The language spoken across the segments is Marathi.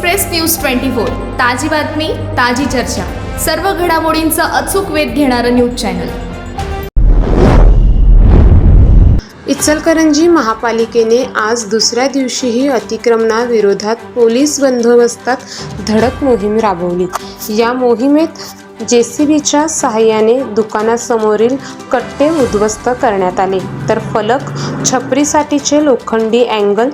Express news twenty four. ताजी बातमी ताजी चर्चा. सर्व घडामोडींचा अचूक वेध घेणारं न्यूज चॅनल. इचलकरंजी महापालिकेने आज दुसऱ्या दिवशीही अतिक्रमणाविरोधात पोलीस बंदोबस्तात धडक मोहीम राबवली. या मोहिमेत जे सी बीच्या सहाय्याने दुकानासमोरील कट्टे उद्ध्वस्त करण्यात आले. तर फलक छपरीसाठीचे लोखंडी अँगल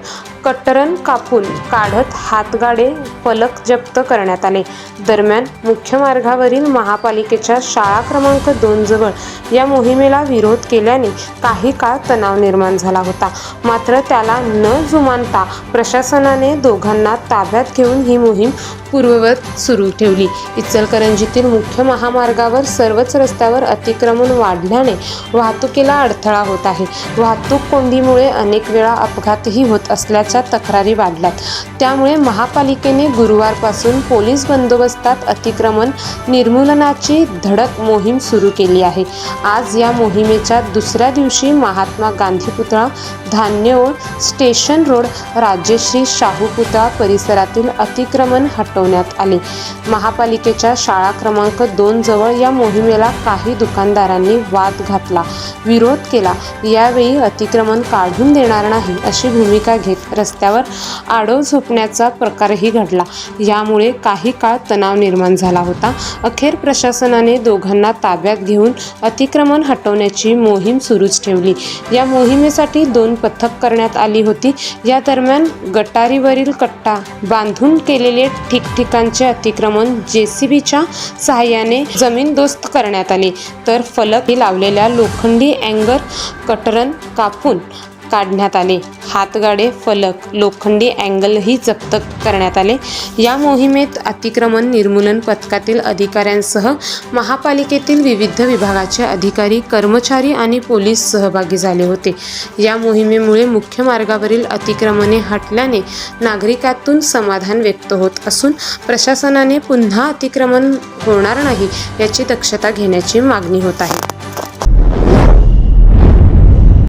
कटरन कापून काढत हातगाडे फलक जप्त करण्यात आले. दरम्यान मुख्य मार्गावरील महापालिकेच्या शाळा क्रमांक दोन जवळ या मोहिमेला विरोध केल्याने काही काळ तणाव निर्माण झाला होता. मात्र त्याला न जुमानता प्रशासनाने दोघांना ताब्यात घेऊन ही मोहीम पूर्ववत सुरू ठेवली. इचलकरंजीतील मुख्य महामार्गावर सर्वच रस्त्यावर अतिक्रमण वाढल्याने वाहतुकीला अडथळा होत आहे. वाहतूक कोंडीमुळे अनेक वेळा अपघातही होत असल्याच्या तक्रारी वाढल्यात. त्यामुळे महापालिकेने गुरुवारपासून पोलीस बंदोबस्तात अतिक्रमण निर्मूलनाची धडक मोहीम सुरू केली आहे. आज या मोहिमेच्या दुसऱ्या दिवशी महात्मा गांधी पुतळा धान्यओळ स्टेशन रोड राजेश्री शाहू पुतळा परिसरातील अतिक्रमण हटवण्यात आले. महापालिकेच्या शाळा क्रमांक दोन जवळ या मोहिमेला काही दुकानदारांनी वाद घातला विरोध केला. यावेळी अतिक्रमण काढून देणार नाही अशी भूमिका घेत रस्त्यावर आडव झोपण्याचा प्रकारही घडला. यामुळे काही काळ तणाव निर्माण झाला होता. अखेर प्रशासनाने दोघांना ताब्यात घेऊन अतिक्रमण हटवण्याची मोहीम सुरूच ठेवली. या मोहिमेसाठी दोन पथक करण्यात आली होती. या दरम्यान गटारीवरील कट्टा बांधून केलेले ठिकठिकाणचे अतिक्रमण जेसीबीच्या सहाय्याने जमीनदोस्त करण्यात आले. तर फलक लावलेल्या लोखंडी अँगर कटरन कापून काढण्यात आले. हातगाडे फलक लोखंडी अँगलही जप्त करण्यात आले. या मोहिमेत अतिक्रमण निर्मूलन पथकातील अधिकाऱ्यांसह महापालिकेतील विविध विभागाचे अधिकारी कर्मचारी आणि पोलीस सहभागी झाले होते. या मोहिमेमुळे मुख्य मार्गावरील अतिक्रमणे हटल्याने नागरिकातून समाधान व्यक्त होत असून प्रशासनाने पुन्हा अतिक्रमण होणार नाही याची दक्षता घेण्याची मागणी होत आहे.